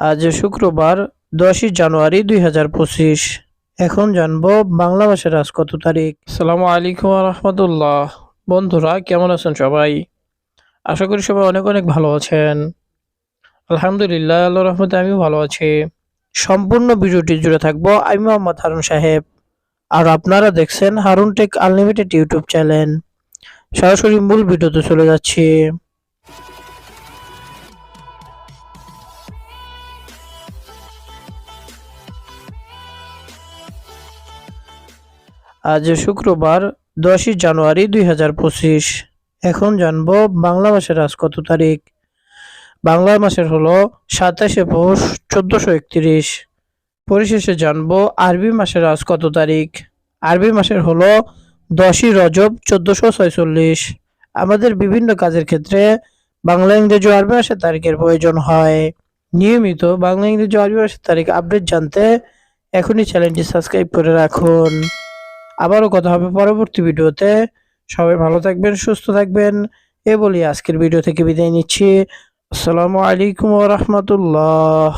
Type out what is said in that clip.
আজ শুক্রবার দশই জানুয়ারি দুই হাজার পঁচিশ। এখন জানব বাংলা ভাষার আজ কত তারিখ। সালামু আলাইকুম রহমতুল্লাহ বন্ধুরা কেমন আছেন সবাই? আশা করি সবাই অনেক অনেক ভালো আছেন। আলহামদুলিল্লাহ আল্লাহ রহমতে আমিও ভালো আছি। সম্পূর্ণ ভিডিওটি জুড়ে থাকব আমি মোহাম্মদ হারুন সাহেব। আর আপনারা দেখছেন Harun tech unlimited YouTube channel. সরাসরি মূল ভিডিওতে চলে যাচ্ছি। আজ শুক্রবার, দশই জানুয়ারি দুই হাজার পঁচিশ। এখন জানব বাংলা মাসের আজ কত তারিখ। বাংলা মাসের হলো সাতাশে পৌষ চোদ্দশো একত্রিশ। পরিশেষে জানব আরবি মাসের আজ কত তারিখ। আরবি মাসের হলো দশই রজব চোদ্দশো ছয়চল্লিশ। আমাদের বিভিন্ন কাজের ক্ষেত্রে বাংলা, ইংরেজি আরবি মাসের তারিখের প্রয়োজন হয়। নিয়মিত বাংলা, ইংরেজি আরবি মাসের তারিখ আপডেট জানতে এখনই চ্যানেলটি সাবস্ক্রাইব করে রাখুন। আবারও কথা হবে পরবর্তী ভিডিওতে। সবাই ভালো থাকবেন, সুস্থ থাকবেন। এ বলি আজকের ভিডিও থেকে বিদায় নিচ্ছি। আসসালামু আলাইকুম রহমতুল্লাহ।